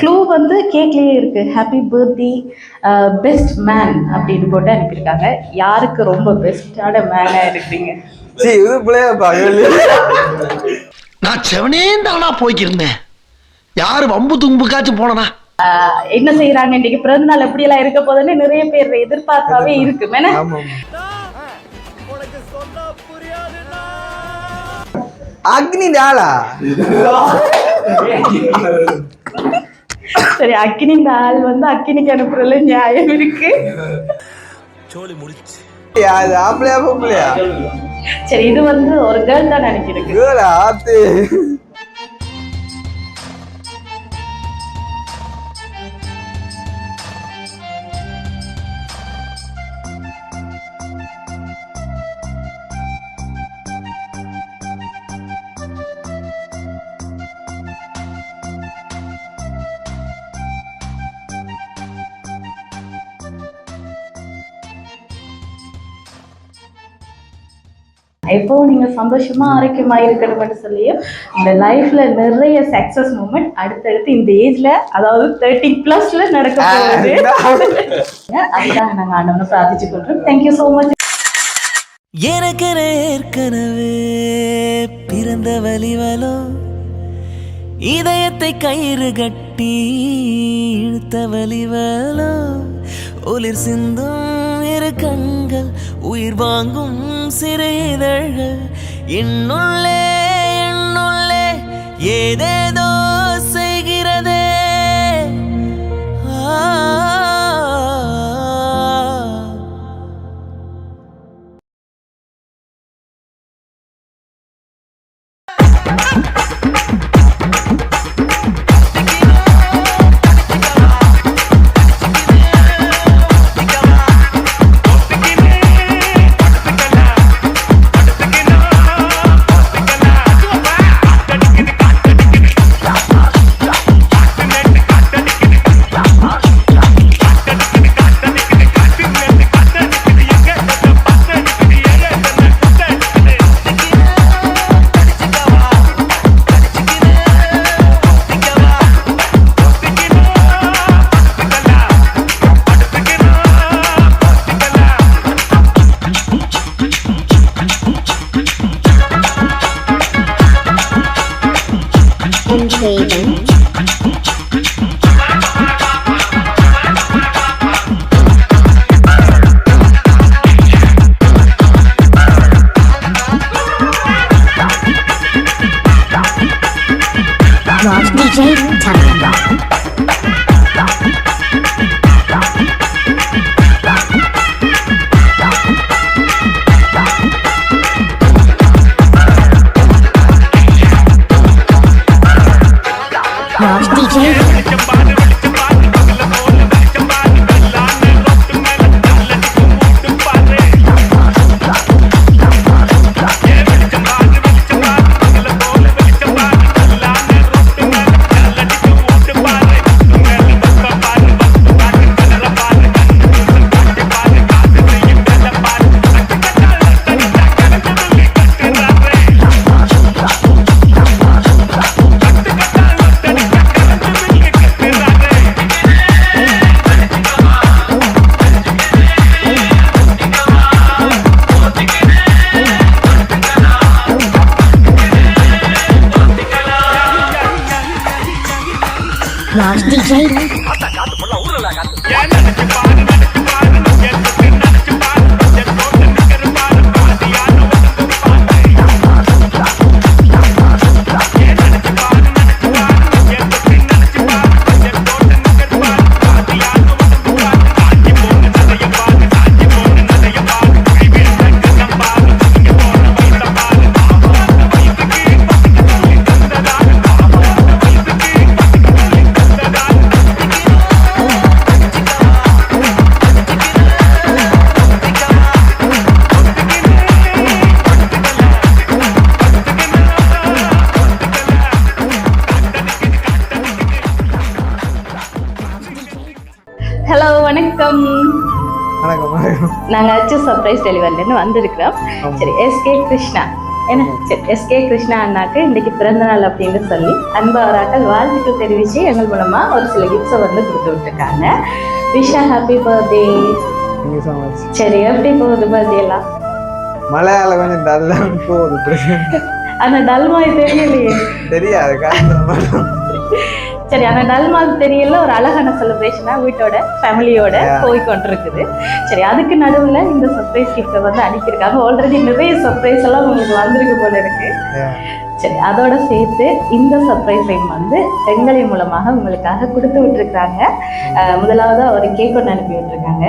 Clue வந்து கேக்லயே இருக்கு. Happy birthday best man அப்படின்னு போட்டு அனுப்பியிருக்காங்க. யாருக்கு ரொம்ப பெஸ்டான மேனா இருக்கீங்க சீ இது பிள்ளையாப்பா நான் செவனே தானா போய்க்கிருந்தேன். யாரு வம்பு தும்புக்காச்சும் போனனா? ஆஹ் என்ன செய்யறாங்க இன்னைக்கு பிறந்த நாள் எப்படி எல்லாம் இருக்க போதுன்னு நிறைய பேர் எதிர்பார்ப்பாவே இருக்கு மேன அக்னி டாலா சரி அக்கினி இந்த ஆள் வந்து அக்கினிக்கு அனுப்புறதுல நியாயம் இருக்கு. அது ஆம்பளையா பொம்பளையா? சரி இது வந்து ஒரு கேர்ள் தான் நினைக்கிறேன். கேளா ஆத்து இப்போ நீங்க சந்தோஷமா ஆரோக்கியமா இருக்கணும்னு சொல்லியும் இந்த லைஃப்ல நிறைய சக்சஸ் மூமெண்ட் அடுத்தடுத்து இந்த ஏஜ்ல அதாவது தேர்ட்டி பிளஸ்ல நடக்க போகுது. அதுதான். நாங்க ஆண்டவனை பிரார்த்திச்சு கொள்றோம் தேங்க்யூ ஸோ மச் எனக்கு ஏற்கனவே பிறந்த வலிவலோ இதயத்தை கயிறு கட்டி இழுத்த வலிவலோ ஒளிர் சிந்தும் இரு கண்கள் உயிர் வாங்கும் சிறு இதழ்கள் என்னுள்ளே என்னுள்ளே ஏதேதோ plastic வணக்கம் வணக்கம் நாங்க அச்சு சர்ப்ரைஸ் டெலிவரில இருந்து வந்திருக்கிறோம். சரி எஸ்கே கிருஷ்ணா என்ன? சரி எஸ்கே கிருஷ்ணா அண்ணாக்கு இன்னைக்கு பிறந்த நாள் அப்படின்னு சொல்லி அன்பு அவராக்கள் வாழ்த்துக்கள் தெரிவித்து எங்கள் மூலமா ஒரு சில கிஃப்ட்ஸை வந்து கொடுத்து விட்டுருக்காங்க. Visha happy birthday. சரி எப்படி போகுது பர்த்டே எல்லாம்? மலையாளம் கொஞ்சம் டல்லா போகுது. அந்த டல்மாய் தெரியலையே. தெரியாது சரி அந்த டல்மாது தெரியல ஒரு அழகான செலிப்ரேஷனா வீட்டோட ஃபேமிலியோட போய் கொண்டிருக்குது. சரி அதுக்கு நடுவுல இந்த சர்ப்ரைஸ் கிஃப்ட்டை வந்து அனுப்பியிருக்காங்க. ஆல்ரெடி நிறைய சர்ப்ரைஸ் எல்லாம் உங்களுக்கு வந்திருக்கு போல இருக்கு. சரி அதோட சேர்த்து இந்த சர்ப்ரைஸையும் வந்து எங்களின் மூலமாக உங்களுக்காக கொடுத்து விட்டுருக்காங்க அஹ் முதலாவது ஒரு கேக் ஒன்று அனுப்பி விட்டுருக்காங்க.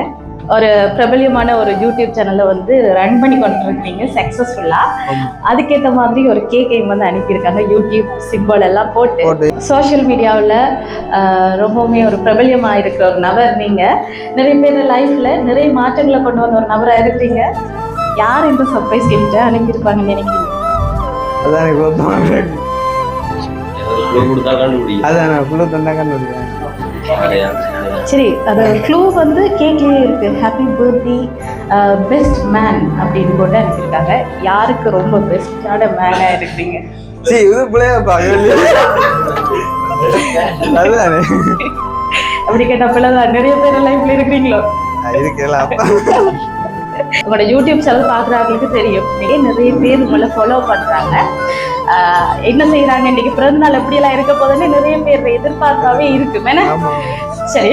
ஒரு பிரபல்யமான ஒரு யூடியூப் சேனலை வந்து ரன் பண்ணி கொண்டிருக்கீங்க சக்ஸஸ்ஃபுல்லாக அதுக்கேற்ற மாதிரி ஒரு கேக்கையும் வந்து அனுப்பியிருக்காங்க யூடியூப் சிம்பிள் எல்லாம் போட்டு. சோஷியல் மீடியாவில் ரொம்பவுமே ஒரு பிரபல்யமாக இருக்கிற ஒரு நபர் நீங்கள் நிறைய பேர் லைஃப்பில் நிறைய மாற்றங்களை கொண்டு வந்த ஒரு நபராக இருக்கிறீங்க யார் இந்த சர்ப்ரைஸ் கிஃப்ட்டை அனுப்பியிருப்பாங்கன்னு நினைக்கிறீங்க? அதான் எனக்கு அதான் நான் குழு தந்தா கண்டுபிடிக்கிறேன் சரி அது க்ளூ வந்து கேக்லேயே இருக்கு. ஹாப்பி பர்த்டே பெஸ்ட் மேன் அப்படின்னு போட்டு அனுப்பியிருக்காங்க. யாருக்கு ரொம்ப பெஸ்டான மேனாக இது பிள்ளையாப்பா அதுதானே. அப்படி கேட்டப்பல தான் நிறைய பேர் லைஃப்ல இருக்கிறீங்களோ? இருக்கலாம் அப்பா. உங்களோட யூடியூப் சேனல் பார்க்குறவங்களுக்கு தெரியும். நிறைய பேர் உங்களை ஃபாலோ பண்ணுறாங்க என்ன செய்கிறாங்க இன்னைக்கு பிறந்த நாள் எப்படியெல்லாம் இருக்க போதுன்னு நிறைய பேர் எதிர்பார்ப்பாவே இருக்கு மேன ஆமா. சரி.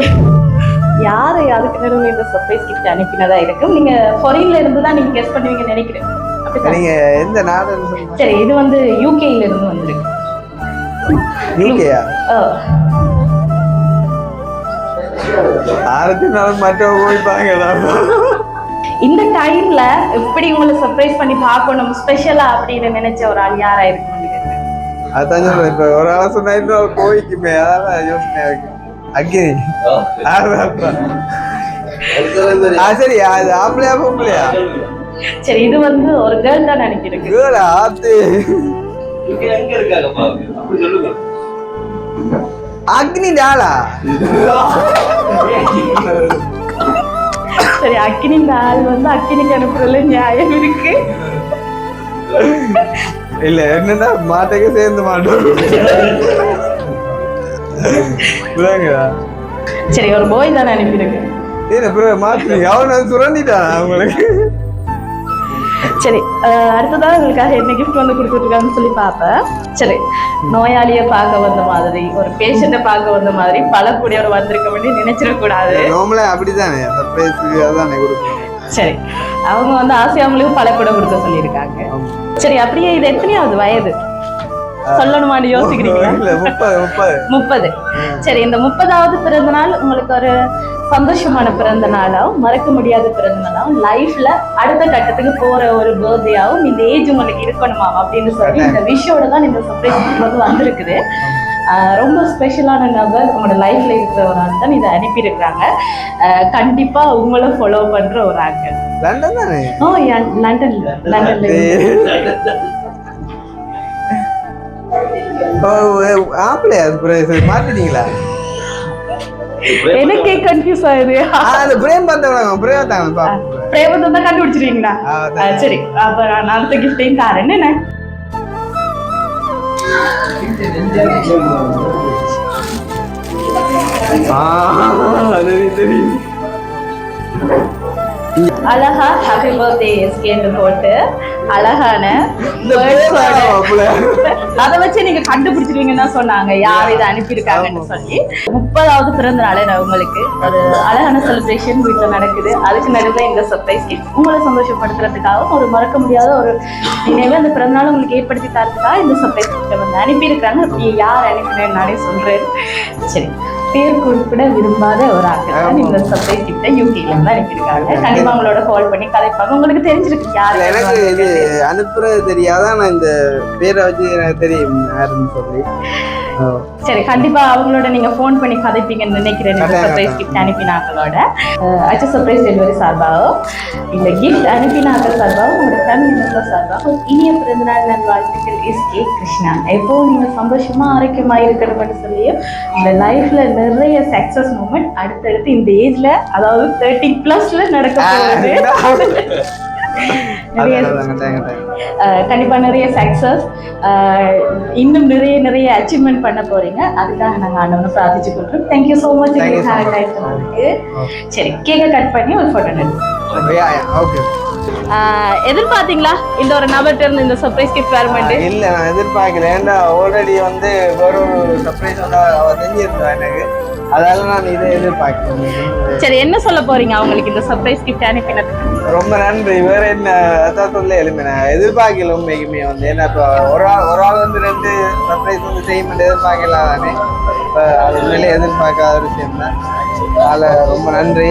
யாரு அதுக்கு நடுவில் இந்த சர்ப்ரைஸ் கிஃப்ட் அனுப்பினதா இருக்கும்? நீங்க ஃபாரின்ல இருந்து தான் நீங்க கெஸ் பண்ணுவீங்கன்னு நினைக்கிறேன்? நீங்க எந்த சொல்லுங்க சரி இது வந்து யூகேல இருந்து வந்திருக்கு. யூகேயா ஓ, ஆயிரத்தி நாலு மற்றவங்க போய்ப்பாங்கடா இந்த டைம்ல எப்படி உங்களை சர்ப்ரைஸ் பண்ணி பார்க்கணும்? ஸ்பெஷலா அப்படின்னு நினைச்ச ஒரு ஆள் யாரா இருக்கும் அதான் சொல்றேன் இப்ப ஒரு ஆள் சொன்னா இன்னொரு கோவிக்குமே அதான் யோசனையா இருக்கு. அக்னி. ஆ சரி அது ஆம்பளையா பொம்பளையா? சரி இது வந்து ஒரு கேர்ள் தான் நினைக்கிறேன். கேளா ஆத்து. எங்க இருக்காங்கப்பா அப்படி சொல்லுங்க. அக்னி டாலா சரி அக்கினி இந்த ஆள் வந்து அக்கினிக்கு அனுப்புறதுல நியாயம் இருக்கு. இல்ல என்னன்னா மாட்டைக்கு சேர்ந்து மாட்டோம் சரி ஒரு போய் தான் அனுப்பியிருக்கு. ஏன் அப்புறம் மாத்துறீங்க அவன் வந்து சுரண்டிட்டான் அவங்களுக்கு? சரி அடுத்ததாக உங்களுக்காக என்ன கிஃப்ட் வந்து கொடுத்துருக்காங்கன்னு சொல்லி பார்ப்பேன். சரி நோயாளியை பார்க்க வந்த மாதிரி ஒரு பேஷண்ட்டை பார்க்க வந்த மாதிரி பழக்கூடியவர் வந்திருக்க வேண்டிய நினைச்சிடக்கூடாது. நார்மலா அப்படிதானே? சர்ப்ரைஸுக்கு அதானே கொடுக்கணும். சரி அவங்க வந்து ஆசையாமலையும் பழக்கூட கொடுக்க சொல்லியிருக்காங்க. சரி அப்படியே இது எத்தனையாவது வயது? சொல்லணுமான்னு யோசிக்கிறீங்களா? முப்பது சரி இந்த முப்பதாவது பிறந்த நாள் உங்களுக்கு ஒரு சந்தோஷமான பிறந்த நாளாகவும் மறக்க முடியாத பிறந்த நாளாகவும் லைஃப்ல அடுத்த கட்டத்துக்கு போற ஒரு பர்த்டேயாகவும் இந்த ஏஜ் உங்களுக்கு இருக்கணுமா அப்படின்னு சொல்லி இந்த விஷயோட தான் இந்த சர்ப்ரைஸ் வந்து வந்திருக்குது. ரொம்ப ஸ்பெஷலான நபர் உங்களோட லைஃப்ல இருக்கிற ஒரு ஆள் தான் இதை அனுப்பியிருக்கிறாங்க. கண்டிப்பா உங்களை ஃபாலோ பண்ற ஒரு ஆட்கள். லண்டன் தானே ஓ லண்டன்ல லண்டன்ல. சர்ப்ரைஸ் மாத்திட்டீங்களா எனக்கே கன்ஃபியூஸ் ஆகுது ஆ, அந்த பிரேம் பார்த்தவங்க பிரேம் தாங்க பிரேமத்தை தான். ஆ, சரி அப்ப நான் அடுத்த கிஃப்டையும் தரேன். என்ன? ஆ, அது தெரியும். அழகா ஹாப்பி பர்த்டே எஸ்கேன்னு போட்டு அழகான. அதை வச்சு நீங்க கண்டுபிடிச்சிருவீங்கன்னு தான் சொன்னாங்க. யார் இதை அனுப்பியிருக்காங்கன்னு சொல்லி. முப்பதாவது பிறந்த நாளே உங்களுக்கு ஒரு அழகான செலிப்ரேஷன் வீட்டில் நடக்குது. அதுக்கு நடுவில் இந்த சர்ப்ரைஸ் கிஃப்ட் உங்களை சந்தோஷப்படுத்துறதுக்காகவும் ஒரு மறக்க முடியாத ஒரு நினைவு அந்த பிறந்த நாள் உங்களுக்கு ஏற்படுத்தி தரதுக்காக இந்த சர்ப்ரைஸ் கிஃப்ட்டை வந்து அனுப்பியிருக்காங்க யார் அனுப்பினேன்னு நானே சொல்றேன். சரி. பேர் குறிப்பிட விரும்பாத ஒரு ஆட்கள் தான் இந்த சர்ப்ரைஸ் கிஃப்ட்டை யூகேல இருந்து அனுப்பியிருக்காங்க கண்டிப்பா உங்களோட கால் பண்ணி கதைப்பாங்க உங்களுக்கு தெரிஞ்சிருக்கு யார் எனக்கு இது அனுப்புறது தெரியாதான் நான் இந்த பேரை வச்சு எனக்கு தெரியும் யாருன்னு சொல்லி. சரி கண்டிப்பா அவங்களோட நீங்க ஃபோன் பண்ணி கதைப்பீங்கன்னு நினைக்கிறேன். சர்ப்ரைஸ். கிஃப்ட் அனுப்பினாக்களோட அச்சு சர்ப்ரைஸ் டெலிவரி சார்பாகவும் இந்த கிஃப்ட் அனுப்பினாக்கள் சார்பாகவும் உங்களோட ஃபேமிலி மெம்பர் சார்பாகவும் இனிய பிறந்தநாள் நல்வாழ்த்துக்கள் எஸ் கே கிருஷ்ணா. எப்போ நீங்க சந்தோஷமா ஆரோக்கியமா இருக்கணும்னு சொல்லியும் இந்த லைஃப்ல நிறைய சக்சஸ் மூமெண்ட் அடுத்தடுத்து இந்த ஏஜ்ல அதாவது தேர்ட்டி பிளஸ்ல நடக்க போகுது. நிறைய அதான், அதான், அதான். அஹ், கண்டிப்பா நிறைய சக்சஸ் இன்னும் நிறைய நிறைய அச்சீவ்மெண்ட் பண்ண போறீங்க. அதுக்காக நாங்க ஆண்டவனை பிரார்த்திச்சு கொள்றோம். தேங்க்யூ ஸோ மச் சொன்னதுக்கு சரி கேக்கை கட் பண்ணி ஒரு ஃபோட்டோ எடுத்து ஓகே எதிர்பார்த்தீங்களா? இந்த ஒரு நபர்கிட்ட இருந்து இந்த சர்ப்ரைஸ் கிஃப்ட் வருமெண்டு இல்ல நான் எதிர்பார்க்கல. ஏன்னா ஆல்ரெடி வந்து வேற ஒரு சர்ப்ரைஸ் வந்து அவ செஞ்சிருந்தா எனக்கு. அதால நான் இதை எதிர்பார்க்கிறேன் சரி என்ன சொல்ல போறீங்க அவங்களுக்கு இந்த சர்ப்ரைஸ் கிஃப்ட் அனுப்பினதுக்கு? ரொம்ப நன்றி. வேற என்ன? அதான் சொல்ல எழுமே நான் எதிர்பார்க்கல உண்மைக்குமே வந்து. ஏன்னா இப்போ ஒரு ஆள் ஒரு ஆள் வந்து ரெண்டு சர்ப்ரைஸ் வந்து செய்ய மாட்டேன் எதிர்பார்க்கலாம் தானே இப்போ அது உண்மையிலே எதிர்பார்க்காத ஒரு விஷயம் தான். அதில் ரொம்ப நன்றி.